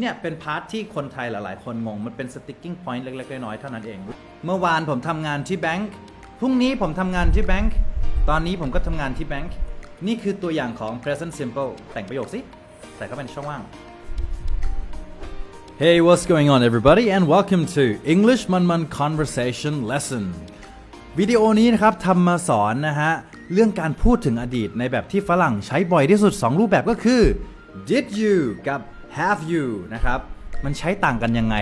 เนี่ยเป็นพาร์ทที่คนไทยหลายๆ คนงง มันเป็น sticking point เล็ก ๆ น้อยๆเท่านั้นเอง เมื่อวานผมทำงานที่แบงก์พรุ่งนี้ผมทำงานที่แบงก์ตอนนี้ผมก็ทำงานที่แบงก์นี่คือตัวอย่างของ present simple แต่งประโยคสิใส่เข้าเป็นช่องว่าง Hey, what's going on, everybody, and welcome to English Man Man Conversation Lesson. วิดีโอนี้นะครับทำมาสอนนะฮะ เรื่องการพูดถึงอดีตในแบบที่ฝรั่งใช้บ่อยที่สุด 2 รูปแบบก็คือ did you กับ have you นะครับ มันใช้ต่างกันยังไง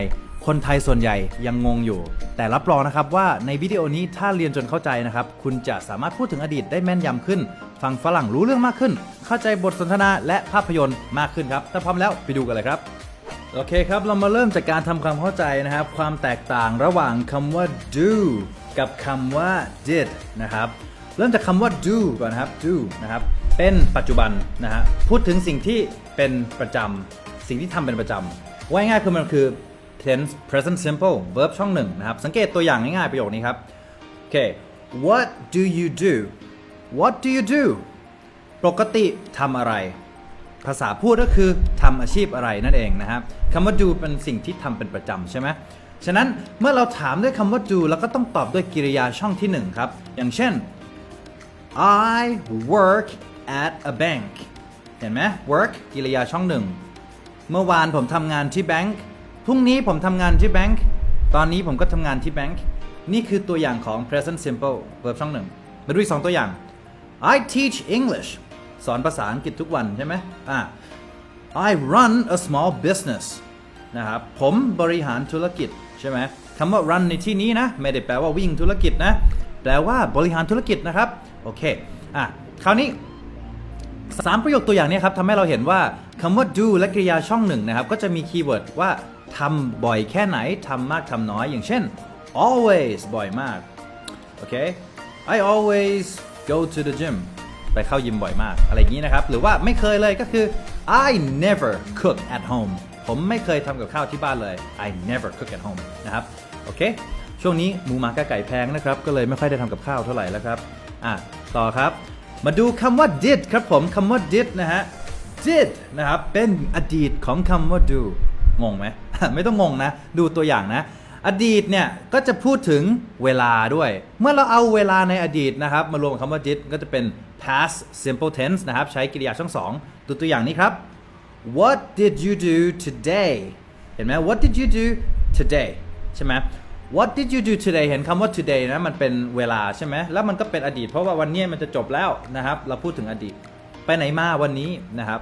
คนไทยส่วนใหญ่ยังงงอยู่ แต่รับรองนะครับว่าในวิดีโอนี้ถ้าเรียนจนเข้าใจนะครับ คุณจะสามารถพูดถึงอดีตได้แม่นยำขึ้น ฟังฝรั่งรู้เรื่องมากขึ้น เข้าใจบทสนทนาและภาพยนตร์มากขึ้นครับ ถ้าพร้อมแล้วไปดูกันเลยครับ โอเคครับ เรามาเริ่มจากการทำความเข้าใจนะครับ ความแตกต่างระหว่างคำว่า do กับคำว่า did นะครับ เริ่มจากคำว่า do ก่อนนะครับ do นะครับ เป็นปัจจุบันนะฮะ พูดถึงสิ่งที่เป็นประจำ สิ่งที่ทำเป็นประจำว่าง่ายๆคือมันคือ tense present simple verb ช่องหนึ่งนะครับ สังเกตตัวอย่างง่ายๆประโยคนี้ครับ โอเค what do you do what do you do ปกติทำอะไร ภาษาพูดก็คือทำอาชีพอะไรนั่นเองนะครับคำว่า do เป็นสิ่งที่ทำเป็นประจำใช่ไหมฉะนั้นเมื่อเราถามด้วยคำว่า do เราก็ต้องตอบด้วยกริยาช่องที่หนึ่งครับ อย่างเช่น I work at a bank เห็นไหม work กริยาช่องหนึ่ง เมื่อวานผมทำงานที่แบงก์พรุ่งนี้ผมทำงานที่แบงก์ตอนนี้ผมก็ทำงานที่แบงก์นี่คือตัวอย่างของ present simple verb ช่องหนึ่งมาดูอีกสองตัวอย่าง I teach English สอนภาษาอังกฤษทุกวันใช่ไหมอ่า I run a small business นะครับ ผมบริหารธุรกิจใช่ไหมคำว่า run ในที่นี้นะ ไม่ได้แปลว่าวิ่งธุรกิจนะ แปลว่าบริหารธุรกิจนะครับ โอเค อะ คราวนี้ สามประโยคตัวอย่างนี้ครับทำให้เราเห็นว่าคำว่า do และกริยาช่องหนึ่งนะครับ ก็จะมีคีย์เวิร์ดว่าทำบ่อยแค่ไหนทำมากทำน้อย อย่างเช่น always บ่อยมาก โอเค I always go to the gym ไปเข้ายิมบ่อยมาก อะไรอย่างนี้นะครับ หรือว่าไม่เคยเลยก็คือ I never cook at home ผมไม่เคยทำกับข้าวที่บ้านเลย I never cook at home นะครับ โอเค ช่วงนี้หมูหมากาไก่แพงนะครับ ก็เลยไม่ค่อยได้ทำกับข้าวเท่าไหร่แล้วครับ อะ ต่อครับ มาดูคำว่า did ครับผมคำว่า did นะฮะ did นะครับ เป็นอดีตของคำว่า do งงไหม ไม่ต้องงงนะ ดูตัวอย่างนะ อดีตเนี่ย ก็จะพูดถึงเวลาด้วย เมื่อเราเอาเวลาในอดีตนะครับ มารวมกับคำว่า did ก็จะเป็น past simple tense นะครับ ใช้กริยาช่องสองดูตัวอย่างนี้ครับ What did you do today เห็นไหม What did you do today ใช่ไหม What did you do today เห็นคำว่า today นะมันเป็นเวลาใช่ไหมแล้วมันก็เป็นอดีต เพราะว่าวันนี้มันจะจบแล้วนะครับ เราพูดถึงอดีต ไปไหนมาวันนี้นะครับ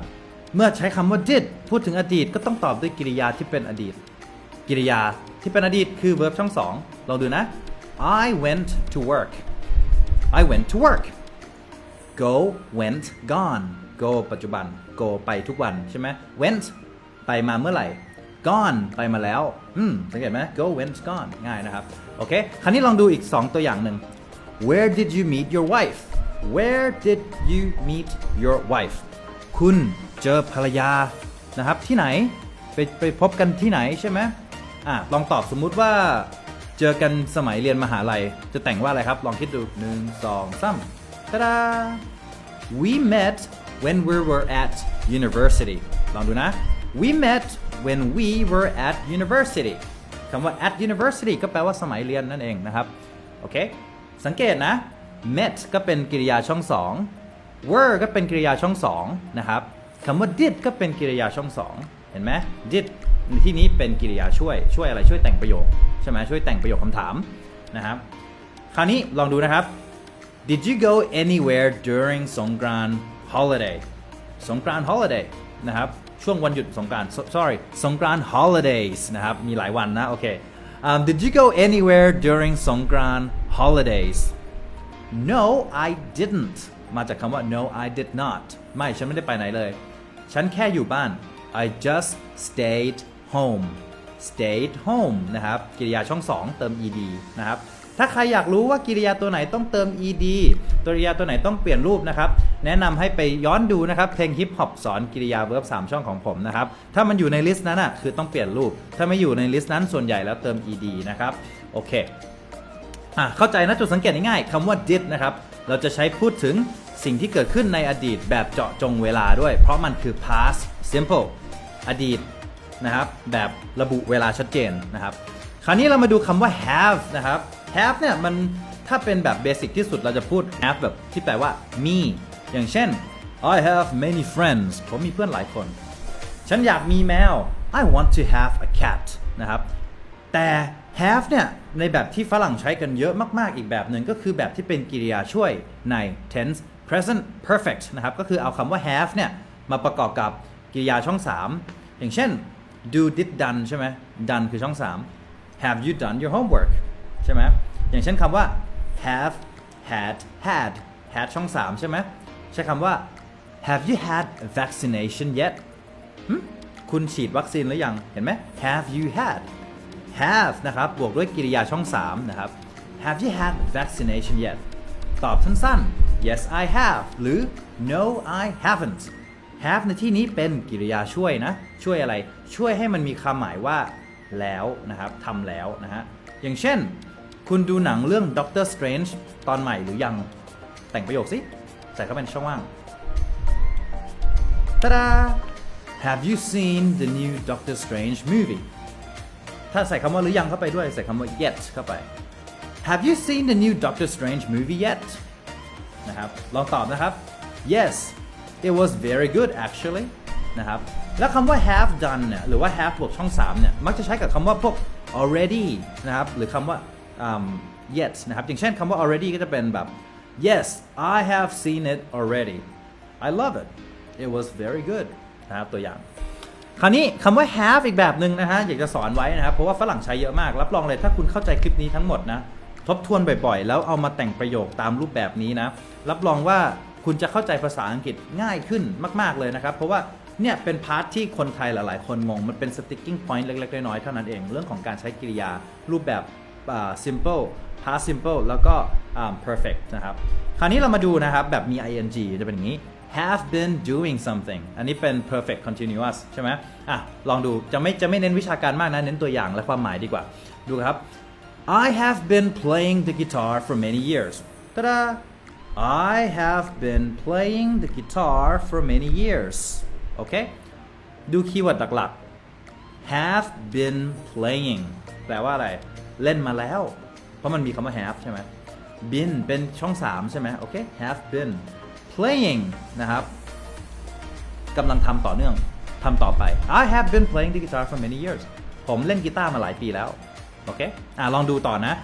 เมื่อใช้คำว่า did พูดถึงอดีตก็ต้องตอบด้วยกริยาที่เป็นอดีต กริยาที่เป็นอดีตคือ verb ช่องสองลองดูนะ I went to work I went to work go went gone go ปัจจุบัน go ไปทุกวันใช่ไหม went ไปมาเมื่อไหร่ gone ไปมาแล้ว อืมสังเกตไหม go went gone ง่ายนะครับ โอเค คราวนี้ลองดูอีก 2 ตัวอย่างหนึ่ง where did you meet your wife where did you meet your wife คุณเจอภรรยานะครับ ที่ไหน ไปไปพบกันที่ไหนใช่ไหมอะลองตอบสมมุติว่า เจอกันสมัยเรียนมหาลัย จะแต่งว่าอะไรครับ ลองคิดดูหนึ่งสองสามตาดา we met when we were at university ลองดูนะ we met when we were at university คำว่า at university ก็แปลว่าสมัยเรียนนั่นเองนะครับ โอเค สังเกตนะ met ก็เป็นกริยาช่องสอง were ก็เป็นกริยาช่องสองนะครับคำว่า did ก็เป็นกริยาช่องสองเห็นไหม did ในที่นี้เป็นกริยาช่วย ช่วยอะไรช่วยแต่งประโยค ใช่ไหมช่วยแต่งประโยคคำถามนะครับ คราวนี้ลองดูนะครับ Did you go anywhere during สงกรานต์ holiday สงกรานต์ holiday นะครับ ช่วงวันหยุดสงกรานต์ sorry สงกรานต์ holidays นะครับ มีหลายวันนะโอเค um, Did you go anywhere during สงกราน holidays No I didn't มาจากคำว่า no I did not ไม่ ฉันไม่ได้ไปไหนเลย ฉันแค่อยู่บ้าน I just stayed home stayed home นะครับ กริยาช่อง2เติม ed นะครับ ถ้าใครอยากรู้ว่ากิริยาตัวไหนต้องเติม ed ตัวกริยาตัวไหนต้องเปลี่ยนรูปนะครับ แนะนำให้ไปย้อนดูนะครับเพลงฮิปฮอปสอนกิริยาเวิร์บ3ช่องของผมนะครับ ถ้ามันอยู่ในลิสต์นั้นอะคือต้องเปลี่ยนรูป ถ้าไม่อยู่ในลิสต์นั้นส่วนใหญ่แล้วเติม ed นะครับ โอเคอะเข้าใจนะจุดสังเกตง่ายๆคำว่า did นะครับ เราจะใช้พูดถึงสิ่งที่เกิดขึ้นในอดีตแบบเจาะจงเวลาด้วย เพราะมันคือ past simple อดีตนะครับ แบบระบุเวลาชัดเจนนะครับ คราวนี้เรามาดูคำว่า have นะครับ have เนี่ยมันถ้าเป็นแบบเบสิกที่สุดเราจะพูด have แบบที่แปลว่ามี อย่างเช่น I have many friends ผมมีเพื่อนหลายคน ฉันอยากมีแมว I want to have a cat นะครับ แต่ have เนี่ย ในแบบที่ฝรั่งใช้กันเยอะมาก ๆ อีกแบบหนึ่งก็คือแบบที่เป็นกริยาช่วยใน tense present perfect นะครับ ก็คือเอาคำว่า have เนี่ย มาประกอบกับกริยาช่อง 3 อย่างเช่น do did done ใช่ไหม done คือช่อง 3 have you done your homework ใช่ไหมอย่างเช่นคำว่า have had had had ช่อง 3 ใช่ไหมใช้คำว่า have you had vaccination yet คุณฉีดวัคซีนหรือยังเห็นไหม have you had have นะครับบวกด้วยกริยาช่อง 3 นะครับ have you had vaccination yet ตอบสั้นๆ yes I have หรือ no I haven't have ในที่นี้เป็นกริยาช่วยนะ ช่วยอะไรช่วยให้มันมีความหมายว่าแล้วนะครับทำแล้วนะฮะอย่างเช่น คุณดูหนังเรื่อง Doctor Strange ตอนใหม่หรือยัง แต่งประโยคสิ ใส่เข้าไปในช่องว่างตาดา Have you seen the new Doctor Strange movie ถ้าใส่คำว่าหรือยังเข้าไปด้วย ใส่คำว่า yet เข้าไป Have you seen the new Doctor Strange movie yet นะครับ ลองตอบนะครับ Yes it was very good actually นะครับ แล้วคำว่า have done เนี่ย หรือว่า have บวกช่อง 3 เนี่ย มักจะใช้กับคำว่าพวก already นะครับ หรือคำว่า yet นะครับ อย่างเช่นคำว่า already ก็จะเป็นแบบ Yes I have seen it already I love it it was very good นะครับตัวอย่าง คราวนี้คำว่า have อีกแบบหนึ่งนะฮะ อยากจะสอนไว้นะครับ เพราะว่าฝรั่งใช้เยอะมาก รับรองเลยถ้าคุณเข้าใจคลิปนี้ทั้งหมดนะ ทบทวนบ่อยๆ แล้วเอามาแต่งประโยคตามรูปแบบนี้นะ รับรองว่าคุณจะเข้าใจภาษาอังกฤษง่ายขึ้นมากๆเลยนะครับ เพราะว่าเนี่ยเป็นพาร์ทที่คนไทยหลายๆ คนงง มันเป็น sticking point เล็กๆ น้อยๆ เท่านั้นเอง เรื่องของการใช้กริยารูปแบบ simple past simple แล้วก็ perfect นะครับ คราวนี้เรามาดูนะครับ แบบมี ing จะเป็นอย่างนี้ have been doing something อันนี้เป็น perfect continuous ใช่ไหมอะ ลองดู จะไม่จะไม่เน้นวิชาการมากนะ เน้นตัวอย่างและความหมายดีกว่า ดูครับ I have been playing the guitar for many years ตาดา I have been playing the guitar for many years โอเค ดูคีย์เวิร์ดหลักๆ have been playing แปลว่าอะไร เล่นมาแล้ว เพราะมันมีคำว่า have ใช่ไหม been เป็นช่อง 3 ใช่ไหมโอเค have been playing นะครับกำลังทำต่อเนื่องทำต่อไป I have been playing the guitar for many years ผมเล่นกีตาร์มาหลายปีแล้ว โอเคอะลองดูต่อนะ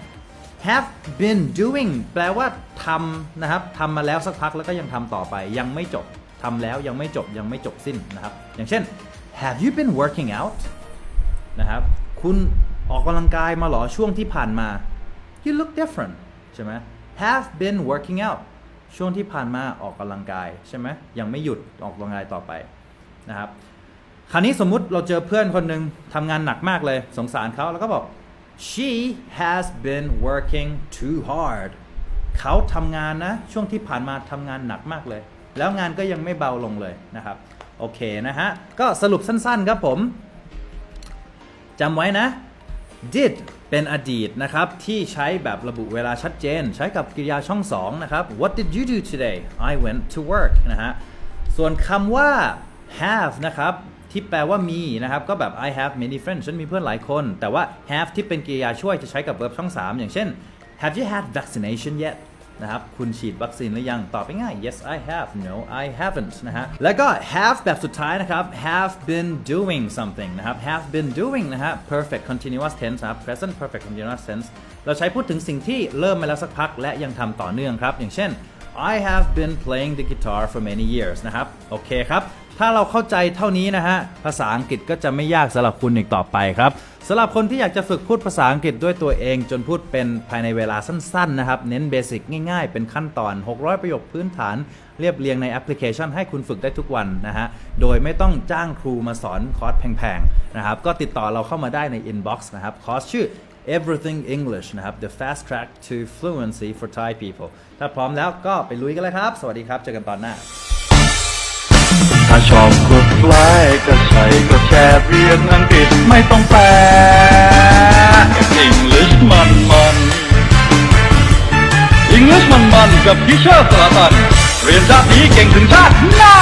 have been doing แปลว่าทำนะครับทำมาแล้วสักพักแล้วก็ยังทำต่อไป ยังไม่จบทำแล้วยังไม่จบยังไม่จบสิ้นนะครับ อย่างเช่น have you been working out นะครับ คุณ ออกกำลังกายมาหรอช่วงที่ผ่านมา you look different ใช่ไหม have been working out ช่วงที่ผ่านมาออกกำลังกายใช่ไหมยังไม่หยุดออกกำลังกายต่อไปนะครับคราวนี้สมมุติเราเจอเพื่อนคนหนึ่งทำงานหนักมากเลยสงสารเขาแล้วก็บอก she has been working too hard เขาทำงานนะ ช่วงที่ผ่านมาทำงานหนักมากเลย แล้วงานก็ยังไม่เบาลงเลยนะครับ โอเคนะฮะ ก็สรุปสั้นๆครับผมจำไว้นะ did เป็นอดีตนะครับ ที่ใช้แบบระบุเวลาชัดเจน ใช้กับกริยาช่อง2นะครับ What did you do today I went to work นะฮะส่วนคำว่า have นะครับ ที่แปลว่ามีนะครับ ก็แบบ I have many friends ฉันมีเพื่อนหลายคน แต่ว่า have ที่เป็นกริยาช่วยจะใช้กับ verb ช่อง 3 อย่างเช่น Have you had vaccination yet นะครับ คุณฉีดวัคซีนหรือยัง ตอบไปง่าย yes I have no I haven't นะฮะ แล้วก็ have แบบสุดท้ายนะครับ have been doing something นะครับ have been doing นะฮะ perfect continuous tense นะครับ present perfect continuous tense เราใช้พูดถึงสิ่งที่เริ่มมาแล้วสักพัก และยังทำต่อเนื่องครับ อย่างเช่น I have been playing the guitar for many years นะครับ โอเคครับ ถ้าเราเข้าใจเท่านี้นะฮะ ภาษาอังกฤษก็จะไม่ยากสำหรับคุณอีกต่อไปครับ สำหรับคนที่อยากจะฝึกพูดภาษาอังกฤษด้วยตัวเอง จนพูดเป็นภายในเวลาสั้นๆนะครับ เน้นเบสิกง่ายๆ เป็นขั้นตอน 600 ประโยคพื้นฐาน เรียบเรียงในแอปพลิเคชันให้คุณฝึกได้ทุกวันนะฮะ โดยไม่ต้องจ้างครูมาสอนคอร์สแพงๆนะครับ ก็ติดต่อเราเข้ามาได้ใน inbox นะครับ คอร์สชื่อ Everything English นะครับ The Fast Track to Fluency for Thai People ถ้าพร้อมแล้วก็ไปลุยกันเลยครับ สวัสดีครับ เจอกันตอนหน้า ถ้าชอบกดไลค์ก็ใส่ก็แชร์เรียนอังกฤษไม่ต้องแปล English มันมัน English มันมันกับพิเชอร์สารตัน เรียนชาตินี้เก่งถึงชาติหน้า